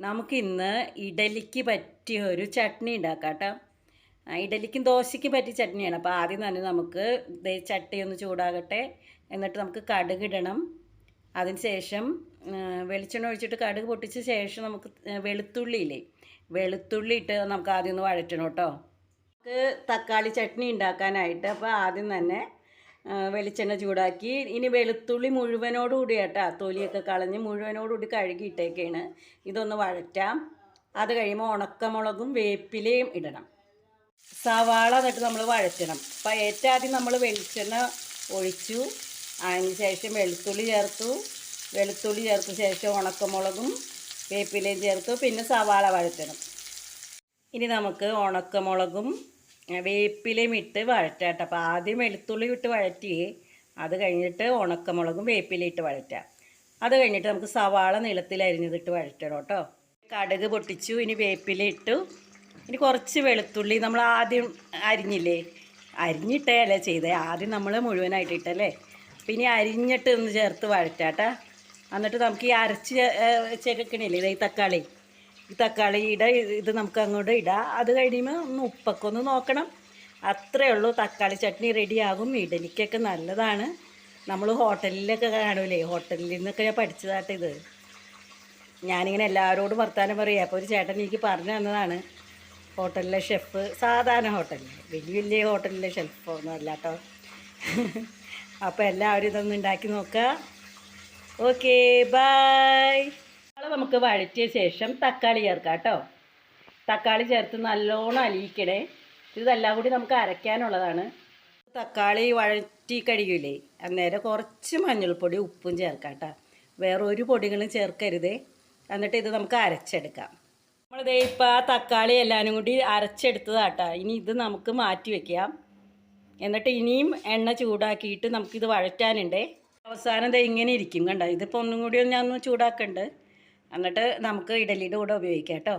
നമുക്കിന്ന് ഇഡലിക്ക് പറ്റിയ ഒരു ചട്നി ഉണ്ടാക്കാം കേട്ടോ ഇഡലിക്കും ദോശയ്ക്കും പറ്റിയ ചട്നിയാണ്. അപ്പോൾ ആദ്യം തന്നെ നമുക്ക് ചട്ടി ഒന്ന് ചൂടാകട്ടെ. എന്നിട്ട് നമുക്ക് കടുക് ഇടണം. അതിന് ശേഷം വെളിച്ചെണ്ണ ഒഴിച്ചിട്ട് കടുക് പൊട്ടിച്ച ശേഷം നമുക്ക് വെളുത്തുള്ളി ഇല്ലേ? വെളുത്തുള്ളി ഇട്ട് നമുക്ക് ആദ്യം ഒന്ന് വഴറ്റണം കേട്ടോ. നമുക്ക് തക്കാളി ചട്നി ഉണ്ടാക്കാനായിട്ട്. അപ്പോൾ ആദ്യം തന്നെ വെളിച്ചെണ്ണ ചൂടാക്കി. ഇനി വെളുത്തുള്ളി മുഴുവനോടുകൂടി കേട്ടോ. തൊലിയൊക്കെ കളഞ്ഞ് മുഴുവനോടുകൂടി കഴുകിയിട്ടേക്കാണ് ഇതൊന്ന് വഴറ്റാം. അത് കഴിയുമ്പോൾ ഉണക്കമുളകും വേപ്പിലയും ഇടണം. സവാള എന്നിട്ട് നമ്മൾ വഴറ്റണം. അപ്പോൾ ഏറ്റവും ആദ്യം നമ്മൾ വെളിച്ചെണ്ണ ഒഴിച്ചു. അതിന് ശേഷം വെളുത്തുള്ളി ചേർത്തു. വെളുത്തുള്ളി ചേർത്ത ശേഷം ഉണക്കമുളകും വേപ്പിലയും ചേർത്തു. പിന്നെ സവാള വഴറ്റണം. ഇനി നമുക്ക് ഉണക്കമുളകും വേപ്പിലയും ഇട്ട് വഴറ്റാട്ടോ അപ്പോൾ ആദ്യം വെളുത്തുള്ളി ഇട്ട് വഴറ്റി അത് കഴിഞ്ഞിട്ട് ഉണക്കമുളകും വേപ്പിലയും ഇട്ട് വഴറ്റാം. അത് കഴിഞ്ഞിട്ട് നമുക്ക് സവാള നീളത്തിൽ അരിഞ്ഞതിട്ട് വഴറ്റണം കേട്ടോ. കടുക് പൊട്ടിച്ചു ഇനി വേപ്പില ഇട്ടു. ഇനി കുറച്ച് വെളുത്തുള്ളി നമ്മൾ ആദ്യം അരിഞ്ഞില്ലേ? അരിഞ്ഞിട്ടേ ചെയ്തേ. ആദ്യം നമ്മൾ മുഴുവനായിട്ട് ഇട്ടല്ലേ? പിന്നെ അരിഞ്ഞിട്ട് ഒന്ന് ചേർത്ത് വഴറ്റാട്ടാ എന്നിട്ട് നമുക്ക് ഈ അരച്ച് ചേക്കണില്ലേ ഈ തക്കാളി? തക്കാളിയുടെ ഇത് നമുക്ക് അങ്ങോട്ട് ഇടാം. അത് കഴിയുമ്പോൾ ഒന്ന് ഉപ്പൊക്കെ ഒന്ന് നോക്കണം. അത്രേ ഉള്ളൂ തക്കാളി ചട്നി റെഡിയാകും ഇടനിക്കൊക്കെ നല്ലതാണ്. നമ്മൾ ഹോട്ടലിലൊക്കെ കാണൂലേ? ഹോട്ടലിൽ നിന്നൊക്കെ ഞാൻ പഠിച്ചതാട്ടെ ഇത്. ഞാനിങ്ങനെ എല്ലാവരോടും വർത്തമാനം പറയുക അപ്പോൾ ഒരു ചേട്ടൻ എനിക്ക് പറഞ്ഞു തന്നതാണ്. ഹോട്ടലിലെ ഷെഫ് സാധാരണ ഹോട്ടലിൽ വലിയ വലിയ ഹോട്ടലിലെ ഷെഫൊന്നും അല്ല കേട്ടോ അപ്പോൾ എല്ലാവരും ഇതൊന്ന് ഉണ്ടാക്കി നോക്കുക ഓക്കേ ബായ് നാളെ നമുക്ക് വഴറ്റിയ ശേഷം തക്കാളി ചേർക്കാം കേട്ടോ. തക്കാളി ചേർത്ത് നല്ലോണം അലിയിക്കണേ. ഇതെല്ലാം കൂടി നമുക്ക് അരയ്ക്കാനുള്ളതാണ്. തക്കാളി വഴറ്റി കഴിയൂലേ? അന്നേരം കുറച്ച് മഞ്ഞൾപ്പൊടി ഉപ്പും ചേർക്കാം കേട്ടോ. വേറെ ഒരു പൊടികളും ചേർക്കരുതേ. എന്നിട്ട് ഇത് നമുക്ക് അരച്ചെടുക്കാം. നമ്മളിതേ ഇപ്പോൾ ആ തക്കാളി എല്ലാവരും കൂടി അരച്ചെടുത്തതാട്ടോ ഇനി ഇത് നമുക്ക് മാറ്റി വയ്ക്കാം എന്നിട്ട് ഇനിയും എണ്ണ ചൂടാക്കിയിട്ട് നമുക്കിത് വഴറ്റാനുണ്ട്. അവസാനം ദേ ഇങ്ങനെ ഇരിക്കും കണ്ടോ? ഇതിപ്പോൾ ഒന്നും കൂടി ഞാൻ ഒന്ന് ചൂടാക്കണ്ട്. എന്നിട്ട് നമുക്ക് ഇഡലിയുടെ കൂടെ ഉപയോഗിക്കാം കേട്ടോ.